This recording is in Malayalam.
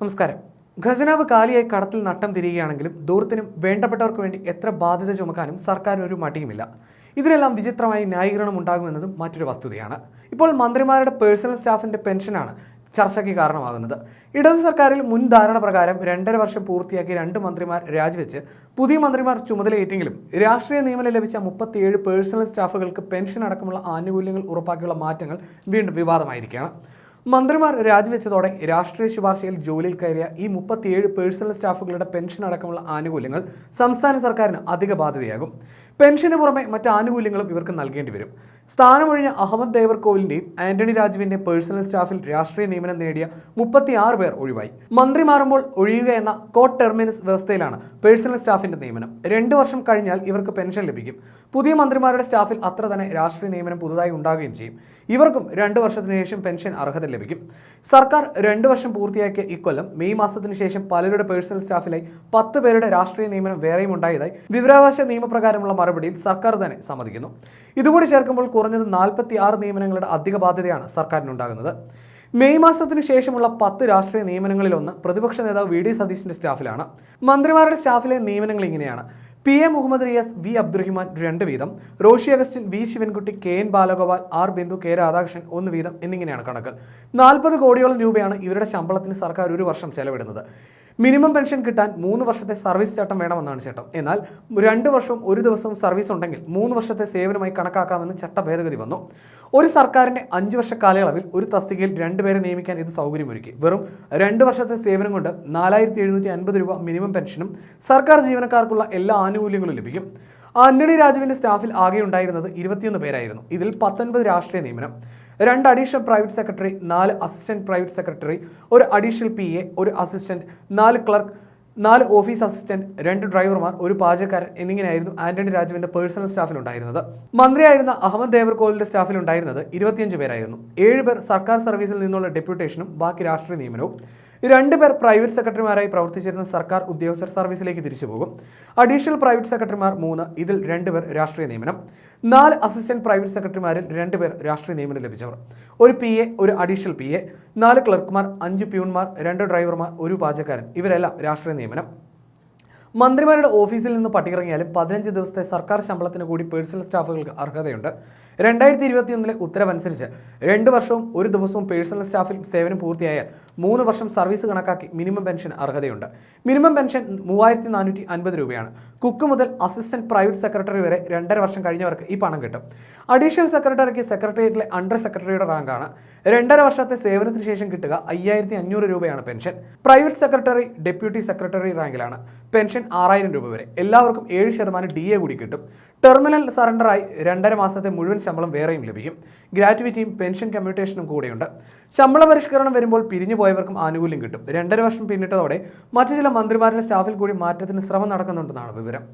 നമസ്കാരം. ഖജനാവ് കാലിയായി കടത്തിൽ നട്ടം തിരികുകയാണെങ്കിലും ദൂരത്തിനും വേണ്ടപ്പെട്ടവർക്ക് വേണ്ടി എത്ര ബാധ്യത ചുമക്കാനും സർക്കാരിന് ഒരു മടിയുമില്ല. ഇതിനെല്ലാം വിചിത്രമായി ന്യായീകരണം ഉണ്ടാകുമെന്നതും മറ്റൊരു വസ്തുതയാണ്. ഇപ്പോൾ മന്ത്രിമാരുടെ പേഴ്സണൽ സ്റ്റാഫിന്റെ പെൻഷനാണ് ചർച്ചയ്ക്ക് കാരണമാകുന്നത്. ഇടത് സർക്കാരിൽ മുൻ ധാരണ പ്രകാരം രണ്ടര വർഷം പൂർത്തിയാക്കി രണ്ട് മന്ത്രിമാർ രാജിവെച്ച് പുതിയ മന്ത്രിമാർ ചുമതലയേറ്റെങ്കിലും രാഷ്ട്രീയ നിയമനം ലഭിച്ച മുപ്പത്തിയേഴ് പേഴ്സണൽ സ്റ്റാഫുകൾക്ക് പെൻഷൻ അടക്കമുള്ള ആനുകൂല്യങ്ങൾ ഉറപ്പാക്കിയുള്ള മാറ്റങ്ങൾ വീണ്ടും വിവാദമായിരിക്കുകയാണ്. മന്ത്രിമാർ രാജിവെച്ചതോടെ രാഷ്ട്രീയ ശുപാർശയിൽ ജോലിയിൽ കയറിയ ഈ മുപ്പത്തിയേഴ് പേഴ്സണൽ സ്റ്റാഫുകളുടെ പെൻഷൻ അടക്കമുള്ള ആനുകൂല്യങ്ങൾ സംസ്ഥാന സർക്കാരിന് അധിക ബാധ്യതയാകും. പെൻഷന് പുറമെ മറ്റ് ആനുകൂല്യങ്ങളും ഇവർക്ക് നൽകേണ്ടി വരും. സ്ഥാനമൊഴിഞ്ഞ അഹമ്മദ് ദേവർകോവിലിന്റെയും ആന്റണി രാജുവിന്റെ പേഴ്സണൽ സ്റ്റാഫിൽ രാഷ്ട്രീയ നിയമനം നേടിയ മുപ്പത്തിയാറ് പേർ ഒഴിവായി. മന്ത്രി മാറുമ്പോൾ ഒഴിയുക എന്ന കോട്ട് ടെർമിനസ് വ്യവസ്ഥയിലാണ് പേഴ്സണൽ സ്റ്റാഫിന്റെ നിയമനം. രണ്ട് വർഷം കഴിഞ്ഞാൽ ഇവർക്ക് പെൻഷൻ ലഭിക്കും. പുതിയ മന്ത്രിമാരുടെ സ്റ്റാഫിൽ അത്ര തന്നെ രാഷ്ട്രീയ നിയമനം പുതുതായി ഉണ്ടാകുകയും ചെയ്യും. ഇവർക്കും രണ്ട് വർഷത്തിന് ശേഷം പെൻഷൻ അർഹത ലഭിക്കും. സർക്കാർ രണ്ട് വർഷം പൂർത്തിയാക്കിയ ഇക്കൊല്ലം മെയ് മാസത്തിന് ശേഷം പലരുടെ പേഴ്സണൽ സ്റ്റാഫിലായി പത്ത് പേരുടെ രാഷ്ട്രീയ നിയമനം വേറെയും ഉണ്ടായതായി വിവരാവകാശ നിയമപ്രകാരമുള്ള മറുപടിയിൽ സർക്കാർ തന്നെ സമ്മതിക്കുന്നു. ഇതുകൂടി ചേർക്കുമ്പോൾ കുറഞ്ഞത് നാൽപ്പത്തി ആറ് നിയമനങ്ങളുടെ അധിക ബാധ്യതയാണ് സർക്കാരിനുണ്ടാകുന്നത്. മെയ് മാസത്തിന് ശേഷമുള്ള പത്ത് രാഷ്ട്രീയ നിയമനങ്ങളിലൊന്ന് പ്രതിപക്ഷ നേതാവ് വി ഡി സതീഷിന്റെ സ്റ്റാഫിലാണ്. മന്ത്രിമാരുടെ സ്റ്റാഫിലെ നിയമനങ്ങൾ ഇങ്ങനെയാണ്. P A Muhammad Riyas V Abdurahiman രണ്ട് വീതം Roshy Augustine V Sivankutty K N Balagopal R Bindu K Radhakrishnan ഒന്ന് വീതം എന്നിങ്ങനെയാണ് കണക്ക് നാൽപ്പത് കോടിയോളം രൂപയാണ് ഇവരുടെ ശമ്പളത്തിന് സർക്കാർ ഒരു വർഷം ചെലവിടുന്നത്. മിനിമം പെൻഷൻ കിട്ടാൻ മൂന്ന് വർഷത്തെ സർവീസ് ചട്ടം വേണമെന്നാണ് ചട്ടം. എന്നാൽ രണ്ട് വർഷവും ഒരു ദിവസവും സർവീസ് ഉണ്ടെങ്കിൽ മൂന്ന് വർഷത്തെ സേവനമായി കണക്കാക്കാമെന്ന് ചട്ട ഭേദഗതി വന്നു. ഒരു സർക്കാരിന്റെ അഞ്ച് വർഷ കാലയളവിൽ ഒരു തസ്തികയിൽ രണ്ടുപേരെ നിയമിക്കാൻ ഇത് സൗകര്യമൊരുക്കി. വെറും രണ്ട് വർഷത്തെ സേവനം കൊണ്ട് നാലായിരത്തി എഴുന്നൂറ്റി അൻപത് രൂപ മിനിമം പെൻഷനും സർക്കാർ ജീവനക്കാർക്കുള്ള എല്ലാ ആനുകൂല്യങ്ങളും ലഭിക്കും. ആന്റണി രാജുവിന്റെ സ്റ്റാഫിൽ ആകെ ഉണ്ടായിരുന്നത് ഇരുപത്തിയൊന്ന് പേരായിരുന്നു. ഇതിൽ പത്തൊൻപത് രാഷ്ട്രീയ നിയമനം. രണ്ട് അഡീഷണൽ പ്രൈവറ്റ് സെക്രട്ടറി നാല് അസിസ്റ്റന്റ് പ്രൈവറ്റ് സെക്രട്ടറി ഒരു അഡീഷണൽ പി എ ഒരു അസിസ്റ്റന്റ് നാല് ക്ലർക്ക് നാല് ഓഫീസ് അസിസ്റ്റന്റ് രണ്ട് ഡ്രൈവർമാർ ഒരു പാചകക്കാരൻ എന്നിങ്ങനെയായിരുന്നു ആന്റണി രാജുവിന്റെ പേഴ്സണൽ സ്റ്റാഫിലുണ്ടായിരുന്നത് മന്ത്രിയായിരുന്ന അഹമ്മദ് ദേവർകോലിന്റെ സ്റ്റാഫിൽ ഉണ്ടായിരുന്നത് ഇരുപത്തിയഞ്ച് പേരായിരുന്നു. ഏഴ് പേർ സർക്കാർ സർവീസിൽ നിന്നുള്ള ഡെപ്യൂട്ടേഷനും ബാക്കി രാഷ്ട്രീയ നിയമനവും. രണ്ടുപേർ പ്രൈവറ്റ് സെക്രട്ടറിമാരായി പ്രവർത്തിച്ചിരുന്ന സർക്കാർ ഉദ്യോഗസ്ഥർ സർവീസിലേക്ക് തിരിച്ചു പോകും അഡീഷണൽ പ്രൈവറ്റ് സെക്രട്ടറിമാർ മൂന്ന് ഇതിൽ രണ്ടുപേർ രാഷ്ട്രീയ നിയമനം. നാല് അസിസ്റ്റന്റ് പ്രൈവറ്റ് സെക്രട്ടറിമാരിൽ രണ്ടുപേർ രാഷ്ട്രീയ നിയമനം ലഭിച്ചവർ. ഒരു പി എ ഒരു അഡീഷണൽ പി എ. നാല് ക്ലർക്കുമാർ അഞ്ച് പ്യൂൺമാർ രണ്ട് ഡ്രൈവർമാർ ഒരു പാചകക്കാരൻ. ഇവരെല്ലാം രാഷ്ട്രീയ നിയമനം. മന്ത്രിമാരുടെ ഓഫീസിൽ നിന്ന് പട്ടികിറങ്ങിയാലും പതിനഞ്ച് ദിവസത്തെ സർക്കാർ ശമ്പളത്തിന് കൂടി പേഴ്സണൽ സ്റ്റാഫുകൾക്ക് അർഹതയുണ്ട്. രണ്ടായിരത്തി ഇരുപത്തിയൊന്നിലെ ഉത്തരവനുസരിച്ച് രണ്ട് വർഷവും ഒരു ദിവസവും പേഴ്സണൽ സ്റ്റാഫിൽ സേവനം പൂർത്തിയായാൽ മൂന്ന് വർഷം സർവീസ് കണക്കാക്കി മിനിമം പെൻഷൻ അർഹതയുണ്ട്. മിനിമം പെൻഷൻ മൂവായിരത്തി നാനൂറ്റി അൻപത് രൂപയാണ്. കുക്ക് മുതൽ അസിസ്റ്റന്റ് പ്രൈവറ്റ് സെക്രട്ടറി വരെ രണ്ടര വർഷം കഴിഞ്ഞവർക്ക് ഈ പണം കിട്ടും. അഡീഷണൽ സെക്രട്ടറിക്ക് സെക്രട്ടേറിയറ്റിലെ അണ്ടർ സെക്രട്ടറിയുടെ റാങ്കാണ്. രണ്ടര വർഷത്തെ സേവനത്തിന് ശേഷം കിട്ടുക അയ്യായിരത്തി അഞ്ഞൂറ് രൂപയാണ് pension. Private secretary deputy secretary റാങ്കിലാണ്. Pension ആറായിരം രൂപ വരെ. എല്ലാവർക്കും ഏഴ് ശതമാനം ഡി എ കൂടി കിട്ടും. ടെർമിനൽ സറണ്ടറായി രണ്ടര മാസത്തെ മുഴുവൻ ശമ്പളം വേറെയും ലഭിക്കും. ഗ്രാറ്റുവിറ്റിയും പെൻഷൻ കമ്മ്യൂട്ടേഷനും കൂടെയുണ്ട്. ശമ്പള പരിഷ്കരണം വരുമ്പോൾ പിരിഞ്ഞു പോയവർക്കും ആനുകൂല്യം കിട്ടും. രണ്ടര വർഷം പിന്നിട്ടതോടെ മറ്റു ചില മന്ത്രിമാരുടെ സ്റ്റാഫിൽ കൂടി മാറ്റത്തിന് ശ്രമം നടക്കുന്നുണ്ടെന്നാണ് വിവരം.